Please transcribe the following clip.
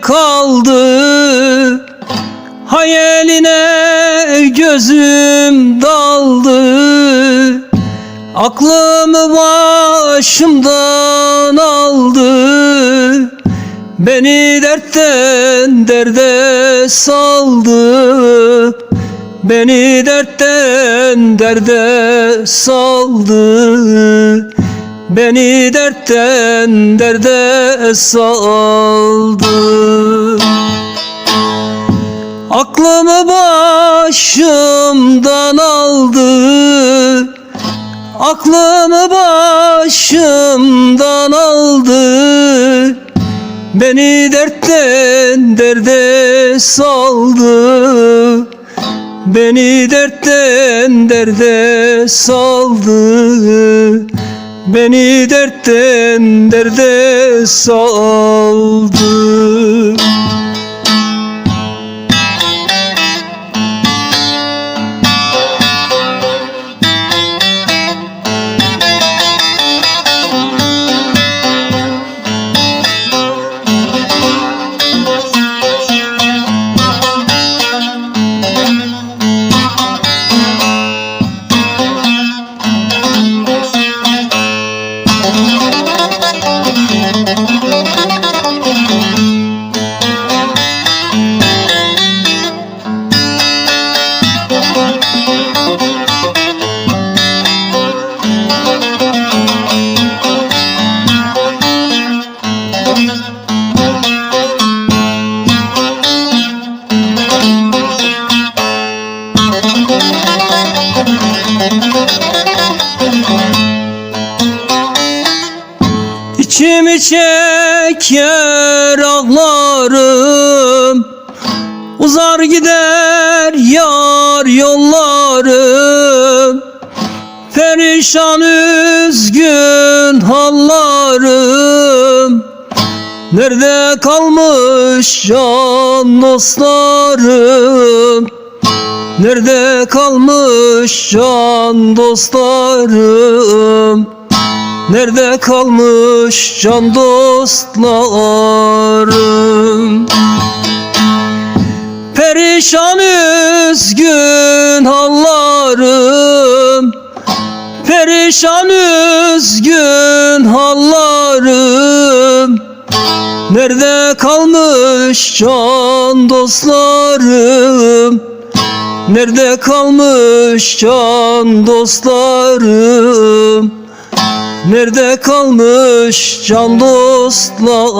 kaldı. Hayaline gözüm daldı. Aklımı başımdan aldı. Beni dertten derde saldı. Beni dertten derde saldı. Beni dertten derde saldı başımdan aldı. Aklımı başımdan aldı. Beni dertten derde saldı. Beni dertten derde saldı. Beni dertten derde saldı İçimi çeker ağlarım. Uzar gider yar yollarım. Perişan üzgün hallarım. Nerede kalmış can dostlarım? Nerede kalmış can dostlarım Nerede kalmış can dostlarım? Perişan üzgün hallarım. Perişan üzgün hallarım. Nerede kalmış can dostlarım? Nerede kalmış can dostlarım Nerede kalmış can dostlarım